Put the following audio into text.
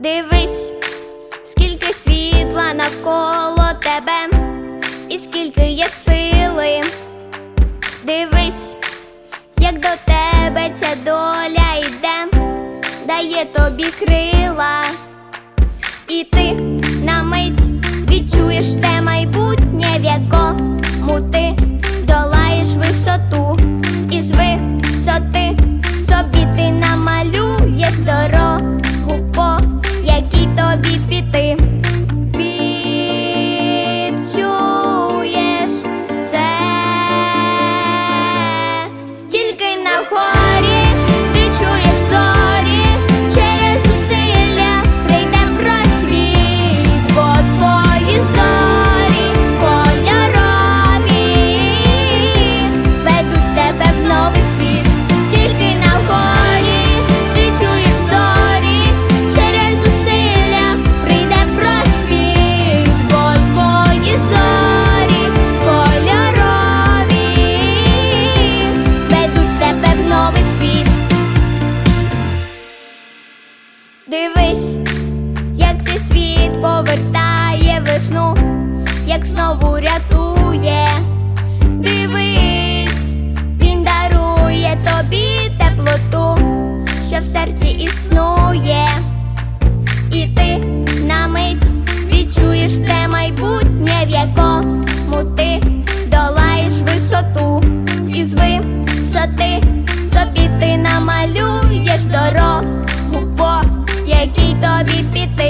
Дивись, скільки світла навколо тебе, і скільки є сили. Дивись, як до тебе ця доля йде, дає тобі крила, і ти Take it, baby, baby.